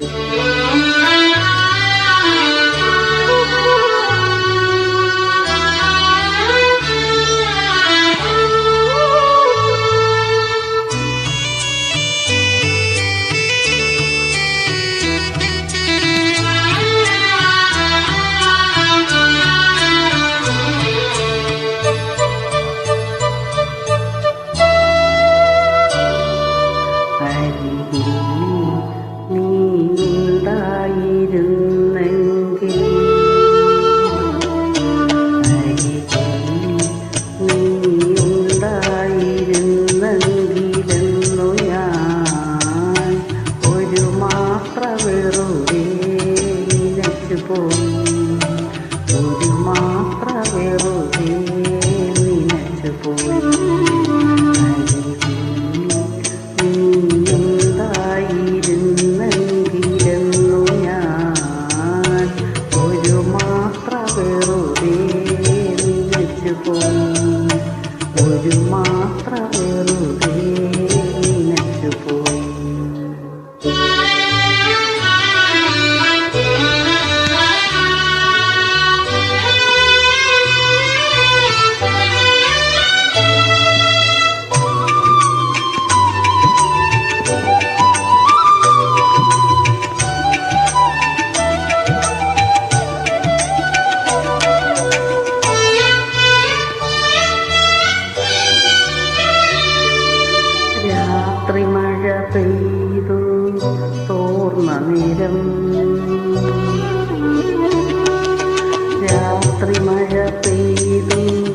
Música മാത്ര വെറുതെ നിനച്ചു പോയി ഒരു മാത്ര വെറുതെ നിനച്ചു പോയി നീയുണ്ടായിരുന്നെങ്കിലെന്നു ഞാൻ ഒരു മാത്ര വെറുതെ നിനച്ചു പോയി ഒരു മാത്ര വെറുതെ രാത്രി മഴ പെയ്തു തോർന്ന നിരം. രാത്രി മഴ പെയ്തു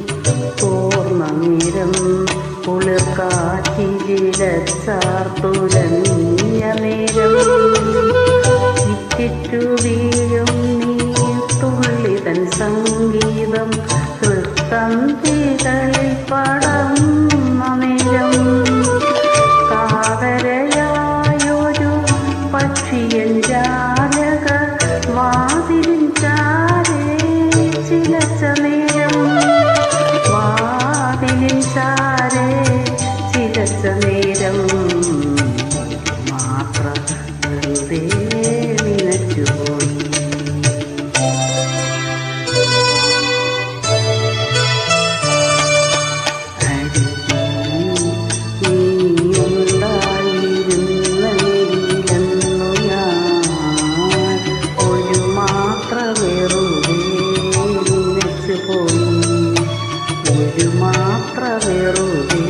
തോർന്ന നിരം. കുളിർക്കാറ്റിരിടച്ചാർത്തുരങ്ങിയ നിരം. ഇറ്റിറ്റു വീഴും നീ തുള്ളിതൻ സംഗീതം. കൃത്തം തീകളിൽ പടം നിരം. താരെ ചില സമേരം മാത്രം വെറുതെ നിലച്ചുപോയി. ഒരു മാത്രം വെറുതെ നിലച്ചുപോയി. ഒരു മാത്രമേറുകയും